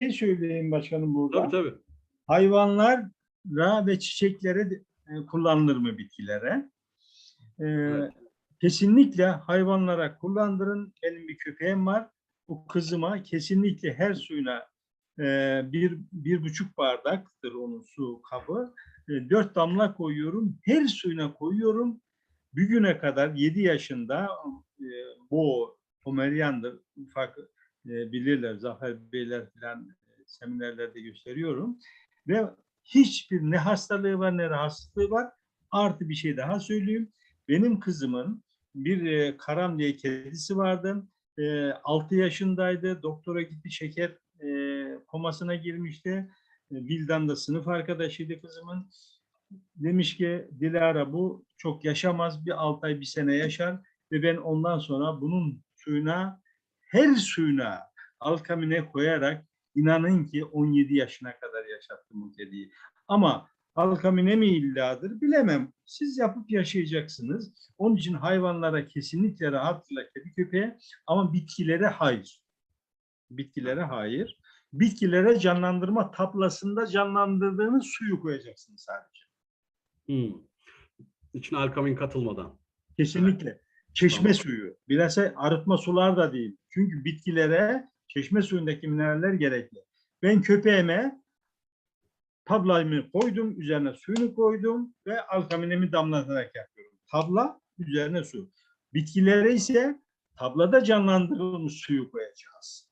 şey söyleyeyim başkanım burada. Tabii tabii. Hayvanlara ve çiçeklere e, kullanılır mı bitkilere? Ee, Evet. Kesinlikle hayvanlara kullandırın. Benim bir köpeğim var. Bu kızıma kesinlikle her suyuna e, bir, bir buçuk bardaktır onun su kabı. E, dört damla koyuyorum. Her suyuna koyuyorum. Bir güne kadar 7 yaşında e, bu Pomeryan'dır. Ufak e, bilirler. Zafer Beyler falan e, seminerlerde gösteriyorum. Ve hiçbir ne hastalığı var ne rahatsızlığı var. Artı bir şey daha söyleyeyim. Benim kızımın bir e, Karam diye kedisi vardı. E, 6 yaşındaydı. Doktora gitti şeker e, komasına girmişti. E, Vildan da sınıf arkadaşıydı kızımın. Demiş ki Dilara bu çok yaşamaz. Bir 6 ay bir sene yaşar. Ve ben ondan sonra bunun suyuna her suyuna alkamine koyarak inanın ki 17 yaşına kadar yaşattım bu kediyi. Ama alkamine mi illadır bilemem. Siz yapıp yaşayacaksınız. Onun için hayvanlara kesinlikle rahatlıkla kedi köpeğe ama bitkilere hayır. Bitkilere hayır. Bitkilere canlandırma tablasında canlandırdığınız suyu koyacaksınız sadece. Hmm. İçine alkamin katılmadan. Kesinlikle. Çeşme Tamam. suyu. Bilhassa arıtma sular da değil. Çünkü bitkilere çeşme suyundaki mineraller gerekli. Ben köpeğime tablamı koydum, üzerine suyunu koydum ve alkaminemi damlatarak yapıyorum. Tabla, üzerine su. Bitkilere ise tablada canlandırılmış suyu koyacağız.